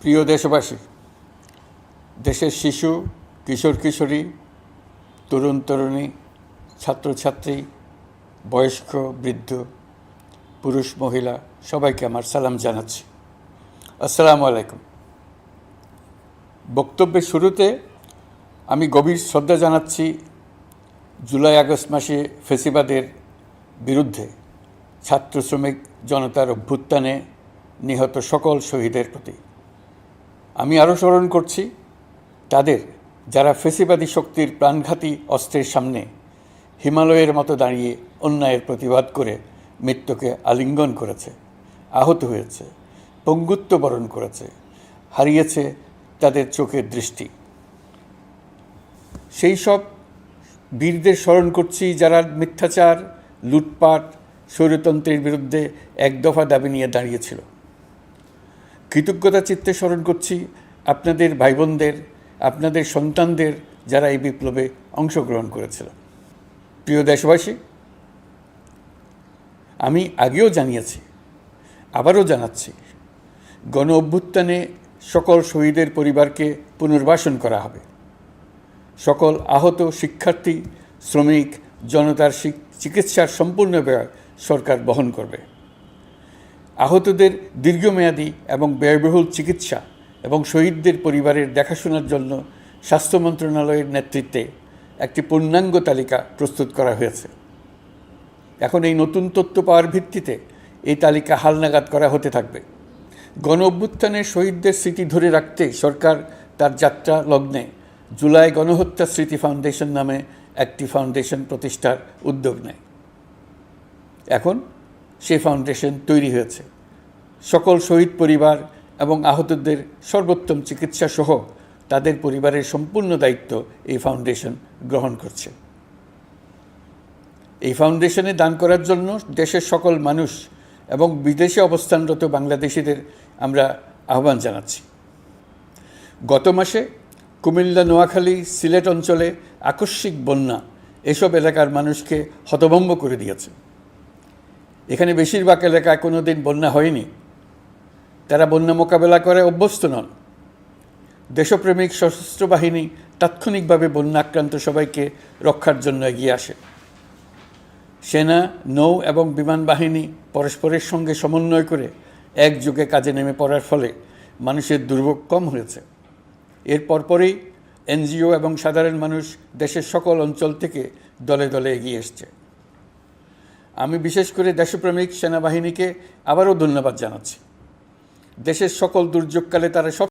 প্রিয় দেশবাসী, দেশের শিশু, কিশোর কিশোরী, তরুণ তরুণী, ছাত্রছাত্রী, বয়স্ক, বৃদ্ধ, পুরুষ, মহিলা, সবাইকে আমার সালাম জানাচ্ছি। আসসালামু আলাইকুম। বক্তব্যের শুরুতে আমি গভীর শ্রদ্ধা জানাচ্ছি জুলাই আগস্ট মাসে ফেসিবাদের বিরুদ্ধে ছাত্র শ্রমিক জনতার অভ্যুত্থানে নিহত সকল শহীদের প্রতি। আমি আরও স্মরণ করছি, তাদের যারা ফেসিবাদী শক্তির প্রাণঘাতী অস্ত্রের সামনে হিমালয়ের মতো দাঁড়িয়ে অন্যায়ের প্রতিবাদ করে মৃত্যুকে আলিঙ্গন করেছে, আহত হয়েছে, পঙ্গুত্ব বরণ করেছে, হারিয়েছে তাদের চোখের দৃষ্টি। সেই সব বীরদের স্মরণ করছি যারা মিথ্যাচার, লুটপাট, স্বৈরতন্ত্রের বিরুদ্ধে এক দফা দাবি নিয়ে দাঁড়িয়েছিল। কৃতজ্ঞতা চিত্তে স্মরণ করছি আপনাদের ভাই বোনদের আপনাদের সন্তানদের যারা এই বিপ্লবে অংশগ্রহণ করেছিল। প্রিয় দেশবাসী, আমি আগেও জানিয়েছি, আবারও জানাচ্ছি, গণ অভ্যুত্থানে সকল শহীদের পরিবারকে পুনর্বাসন করা হবে। সকল আহত শিক্ষার্থী, শ্রমিক, জনতার চিকিৎসার সম্পূর্ণ ব্যয় সরকার বহন করবে। আহতদের দীর্ঘমেয়াদী এবং ব্যয়বহুল চিকিৎসা এবং শহীদদের পরিবারের দেখাশোনার জন্য স্বাস্থ্য মন্ত্রণালয়ের নেতৃত্বে একটি পূর্ণাঙ্গ তালিকা প্রস্তুত করা হয়েছে। এখন এই নতুন তথ্য পাওয়ার ভিত্তিতে এই তালিকা হালনাগাদ করা হতে থাকবে। গণ অভ্যুত্থানের শহীদদের স্মৃতি ধরে রাখতে সরকার তার যাত্রা লগ্নে জুলাই গণহত্যা স্মৃতি ফাউন্ডেশন নামে একটি ফাউন্ডেশন প্রতিষ্ঠার উদ্যোগ নেয়। এখন সেই ফাউন্ডেশন তৈরি হয়েছে। সকল শহীদ পরিবার এবং আহতদের সর্বোত্তম চিকিৎসা সহ তাদের পরিবারের সম্পূর্ণ দায়িত্ব এই ফাউন্ডেশন গ্রহণ করছে। এই ফাউন্ডেশনে দান করার জন্য দেশের সকল মানুষ এবং বিদেশে অবস্থানরত বাংলাদেশিদের আমরা আহ্বান জানাচ্ছি। গত মাসে কুমিল্লা, নোয়াখালী, সিলেট অঞ্চলে আকস্মিক বন্যা এসব এলাকার মানুষকে হতভম্ব করে দিয়েছে। এখানে বেশিরভাগ এলাকায় কোনো দিন বন্যা হয়নি। তারা বন্যা মোকাবেলা করে অভ্যস্ত নন। দেশপ্রেমিক সশস্ত্র বাহিনী তাৎক্ষণিকভাবে বন্যা আক্রান্ত সবাইকে রক্ষার জন্য এগিয়ে আসে। সেনা, নৌ এবং বিমান বাহিনী পরস্পরের সঙ্গে সমন্বয় করে একযোগে কাজে নেমে পড়ার ফলে মানুষের দুর্ভোগ কম হয়েছে। এর পরপরই এনজিও এবং সাধারণ মানুষ দেশের সকল অঞ্চল থেকে দলে দলে এগিয়ে এসছে। আমি বিশেষ করে দেশপ্রেমিক সেনাবাহিনীকে আবারও ধন্যবাদ জানাচ্ছি। দেশের সকল দুর্যোগকালে তারা সব